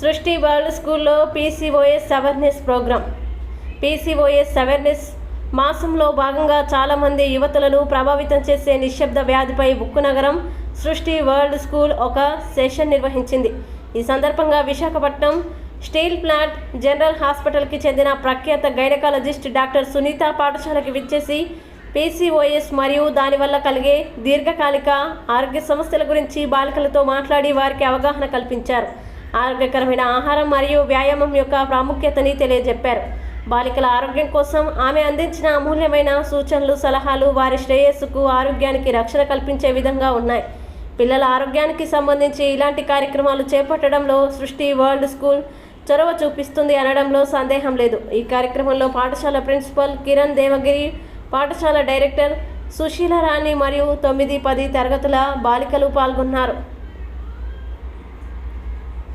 సృష్టి వరల్డ్ స్కూల్లో PCOS awareness programme PCOS awareness మాసంలో భాగంగా చాలామంది యువతులను ప్రభావితం చేసే నిశ్శబ్ద వ్యాధిపై ఉక్కు నగరం సృష్టి వరల్డ్ స్కూల్ ఒక సెషన్ నిర్వహించింది. ఈ సందర్భంగా విశాఖపట్నం స్టీల్ ప్లాంట్ జనరల్ హాస్పిటల్కి చెందిన ప్రఖ్యాత గైనకాలజిస్ట్ డాక్టర్ సునీత పాఠశాలకి విచ్చేసి పీసీఓఎస్ మరియు దానివల్ల కలిగే దీర్ఘకాలిక ఆరోగ్య సమస్యల గురించి బాలికలతో మాట్లాడి వారికి అవగాహన కల్పించారు. ఆరోగ్యకరమైన ఆహారం మరియు వ్యాయామం యొక్క ప్రాముఖ్యతని తెలియజెప్పారు. బాలికల ఆరోగ్యం కోసం ఆమె అందించిన అమూల్యమైన సూచనలు సలహాలు వారి శ్రేయస్సుకు ఆరోగ్యానికి రక్షణ కల్పించే విధంగా ఉన్నాయి. పిల్లల ఆరోగ్యానికి సంబంధించి ఇలాంటి కార్యక్రమాలు చేపట్టడంలో సృష్టి వరల్డ్ స్కూల్ చొరవ చూపిస్తుంది అనడంలో సందేహం లేదు. ఈ కార్యక్రమంలో పాఠశాల ప్రిన్సిపల్ కిరణ్ దేవగిరి పాఠశాల డైరెక్టర్ సుశీల రాణి మరియు తొమ్మిది పది తరగతుల బాలికలు పాల్గొన్నారు.